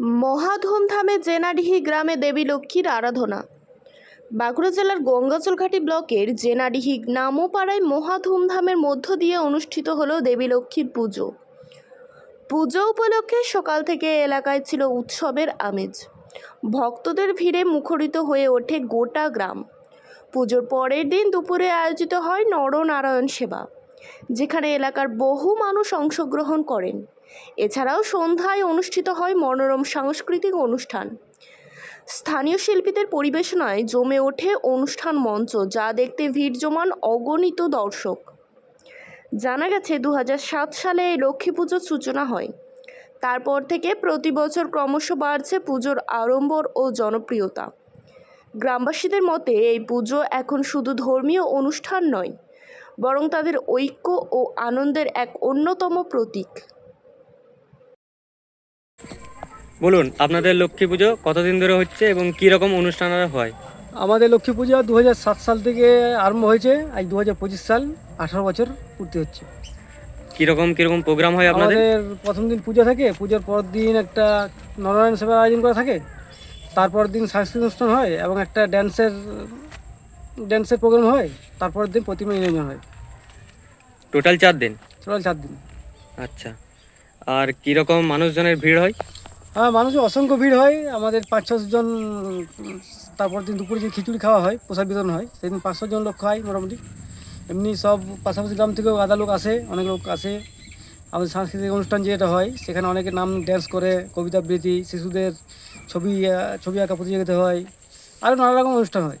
মহা ধুমধামে জেনাডিহি গ্রামে দেবী লক্ষ্মীর আরাধনা। বাঁকুড়া জেলার গঙ্গাচলঘাটি ব্লকের জেনাডিহি নামোপাড়ায় মহা ধুমধামের মধ্য দিয়ে অনুষ্ঠিত হলো দেবী লক্ষ্মীর পুজো। পুজো উপলক্ষে সকাল থেকে এলাকায় ছিল উৎসবের আমেজ। ভক্তদের ভিড়ে মুখরিত হয়ে ওঠে গোটা গ্রাম। পুজোর পরের দিন দুপুরে আয়োজিত হয় নরনারায়ণ সেবা। যেখানে এলাকার বহু মানুষ অংশগ্রহণ করেন। এছাড়াও সন্ধ্যায় অনুষ্ঠিত হয় মনোরম সাংস্কৃতিক অনুষ্ঠান। স্থানীয় শিল্পীদের পরিবেশনায় জমে ওঠে অনুষ্ঠান মঞ্চ, যা দেখতে ভিড় জমান অগণিত দর্শক। জানা গেছে দু হাজার সাত সালে এই লক্ষ্মী পুজোর সূচনা হয়। তারপর থেকে প্রতি বছর ক্রমশ বাড়ছে পুজোর আড়ম্বর ও জনপ্রিয়তা। গ্রামবাসীদের মতে, এই পুজো এখন শুধু ধর্মীয় অনুষ্ঠান নয় বরং তাদের ঐক্য ও আনন্দের এক অন্যতম প্রতীক। বলুন আপনাদের লক্ষ্মী পুজো কতদিন ধরে হচ্ছে এবং কী রকম অনুষ্ঠান হয়? আমাদের লক্ষ্মী পূজা দু সাত সাল থেকে আরম্ভ হয়েছে আজ দু পঁচিশ সাল আঠারো বছর পূর্তি হচ্ছে। কীরকম কীরকম প্রোগ্রাম হয় আপনাদের? আমাদের প্রথম দিন পূজা থাকে পুজোর পর দিন একটা নরনারায়ণ সেবার আয়োজন করা থাকে তারপর দিন সাংস্কৃতিক অনুষ্ঠান হয় এবং একটা ড্যান্সের ড্যান্সের প্রোগ্রাম হয় তারপর দিন প্রতিমা নিরঞ্জন হয়। টোটাল চার দিন? টোটাল চার দিন। আচ্ছা। আর কীরকম মানুষজনের ভিড় হয়? হ্যাঁ মানুষের অসংখ্য ভিড় হয়। আমাদের পাঁচ ছজন তারপর দিন দুপুরে যে খিচুড়ি খাওয়া হয় প্রসাদ বিতরণ হয় সেদিন পাঁচশো জন লোক খায় মোটামুটি। এমনি সব পাশাপাশি গ্রাম থেকেও আধা লোক আসে অনেক লোক আসে। আমাদের সাংস্কৃতিক অনুষ্ঠান যেটা হয় সেখানে অনেকে নাম ড্যান্স করে কবিতা আবৃত্তি শিশুদের ছবি ছবি আঁকা প্রতিযোগিতা হয়। আরও নানা রকম অনুষ্ঠান হয়।